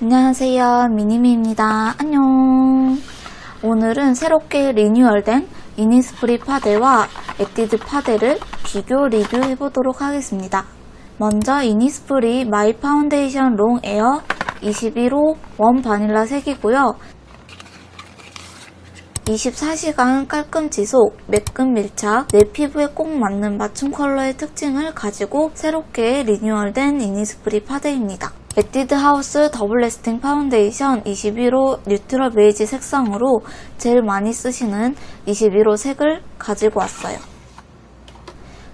안녕하세요. 미니미입니다. 안녕. 오늘은 새롭게 리뉴얼된 이니스프리 파데와 에뛰드 파데를 비교 리뷰해 보도록 하겠습니다. 먼저 이니스프리 마이 파운데이션 롱 에어 21호 원 바닐라 색이고요. 24시간 깔끔 지속, 매끈 밀착, 내 피부에 꼭 맞는 맞춤 컬러의 특징을 가지고 새롭게 리뉴얼된 이니스프리 파데입니다. 에뛰드 하우스 더블 레스팅 파운데이션 21호 뉴트럴 베이지 색상으로 제일 많이 쓰시는 21호 색을 가지고 왔어요.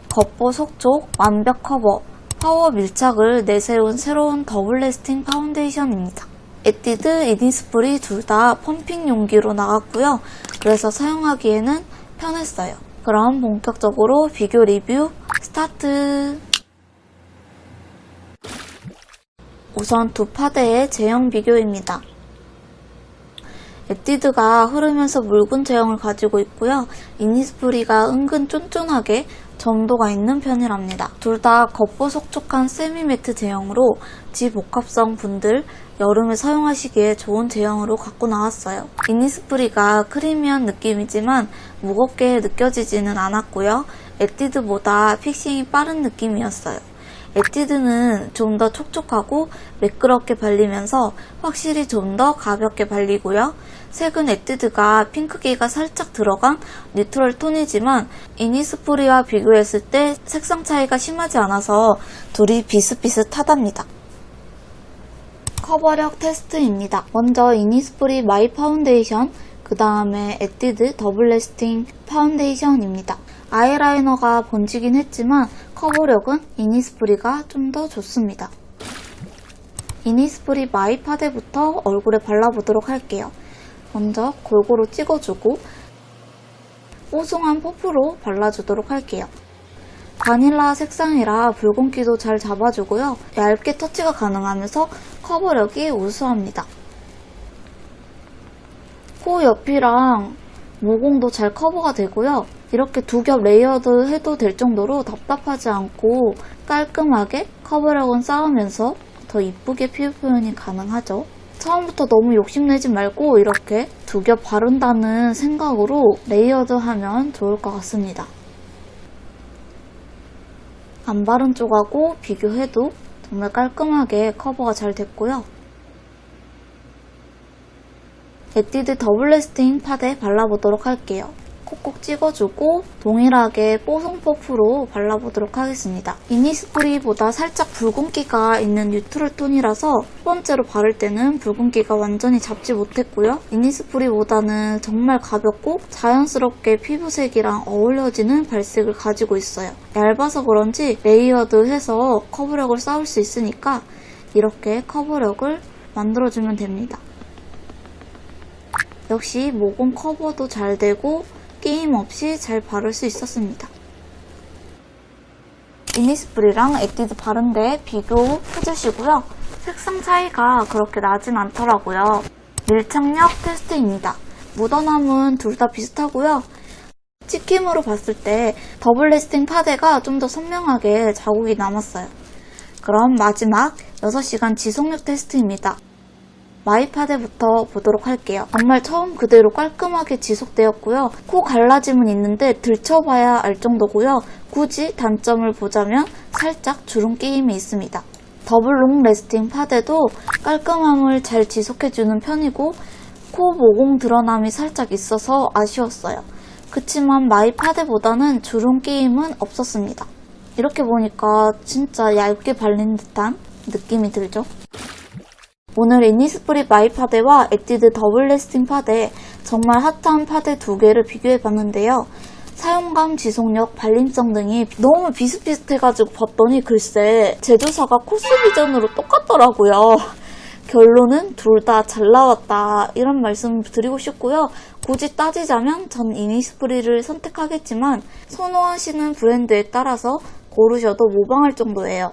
겉보 속촉, 완벽 커버, 파워 밀착을 내세운 새로운 더블 레스팅 파운데이션입니다. 에뛰드, 이니스프리 둘 다 펌핑 용기로 나왔고요. 그래서 사용하기에는 편했어요. 그럼 본격적으로 비교 리뷰 스타트! 우선 두 파데의 제형 비교입니다. 에뛰드가 흐르면서 묽은 제형을 가지고 있고요. 이니스프리가 은근 쫀쫀하게 점도가 있는 편이랍니다. 둘 다 겉보속촉한 세미매트 제형으로 지복합성 분들 여름에 사용하시기에 좋은 제형으로 갖고 나왔어요. 이니스프리가 크리미한 느낌이지만 무겁게 느껴지지는 않았고요. 에뛰드보다 픽싱이 빠른 느낌이었어요. 에뛰드는 좀 더 촉촉하고 매끄럽게 발리면서 확실히 좀 더 가볍게 발리고요. 색은 에뛰드가 핑크기가 살짝 들어간 뉴트럴 톤이지만 이니스프리와 비교했을 때 색상 차이가 심하지 않아서 둘이 비슷비슷하답니다. 커버력 테스트입니다. 먼저 이니스프리 마이 파운데이션, 그 다음에 에뛰드 더블 레스팅 파운데이션입니다. 아이라이너가 번지긴 했지만 커버력은 이니스프리가 좀 더 좋습니다. 이니스프리 마이 파데부터 얼굴에 발라보도록 할게요. 먼저 골고루 찍어주고 뽀송한 퍼프로 발라주도록 할게요. 바닐라 색상이라 붉은기도 잘 잡아주고요. 얇게 터치가 가능하면서 커버력이 우수합니다. 코 옆이랑 모공도 잘 커버가 되고요. 이렇게 두 겹 레이어드 해도 될 정도로 답답하지 않고 깔끔하게 커버력은 쌓으면서 더 이쁘게 피부 표현이 가능하죠. 처음부터 너무 욕심내지 말고 이렇게 두 겹 바른다는 생각으로 레이어드 하면 좋을 것 같습니다. 안 바른 쪽하고 비교해도 정말 깔끔하게 커버가 잘 됐고요. 에뛰드 더블 레스팅 파데 발라보도록 할게요. 콕콕 찍어주고 동일하게 뽀송 퍼프로 발라보도록 하겠습니다. 이니스프리보다 살짝 붉은기가 있는 뉴트럴 톤이라서 첫 번째로 바를 때는 붉은기가 완전히 잡지 못했고요. 이니스프리보다는 정말 가볍고 자연스럽게 피부색이랑 어울려지는 발색을 가지고 있어요. 얇아서 그런지 레이어드해서 커버력을 쌓을 수 있으니까 이렇게 커버력을 만들어주면 됩니다. 역시 모공 커버도 잘 되고 게임 없이 잘 바를 수 있었습니다. 이니스프리랑 에뛰드 바른데 비교 해주시고요. 색상 차이가 그렇게 나진 않더라고요. 밀착력 테스트입니다. 묻어남은 둘 다 비슷하고요. 찍힘으로 봤을 때 더블 레스팅 파데가 좀 더 선명하게 자국이 남았어요. 그럼 마지막 6시간 지속력 테스트입니다. 마이파데부터 보도록 할게요. 정말 처음 그대로 깔끔하게 지속되었고요. 코 갈라짐은 있는데 들춰봐야 알 정도고요. 굳이 단점을 보자면 살짝 주름 끼임이 있습니다. 더블 롱 레스팅 파데도 깔끔함을 잘 지속해주는 편이고 코 모공 드러남이 살짝 있어서 아쉬웠어요. 그치만 마이 파데보다는 주름 끼임은 없었습니다. 이렇게 보니까 진짜 얇게 발린 듯한 느낌이 들죠? 오늘 이니스프리 마이 파데와 에뛰드 더블 레스팅 파데 정말 핫한 파데 두 개를 비교해 봤는데요. 사용감, 지속력, 발림성 등이 너무 비슷비슷해가지고 봤더니 글쎄 제조사가 코스 비전으로 똑같더라고요. 결론은 둘 다 잘 나왔다 이런 말씀 드리고 싶고요. 굳이 따지자면 전 이니스프리를 선택하겠지만 선호하시는 브랜드에 따라서 고르셔도 모방할 정도예요.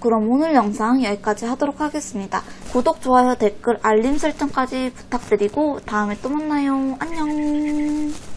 그럼 오늘 영상 여기까지 하도록 하겠습니다. 구독, 좋아요, 댓글, 알림 설정까지 부탁드리고 다음에 또 만나요. 안녕.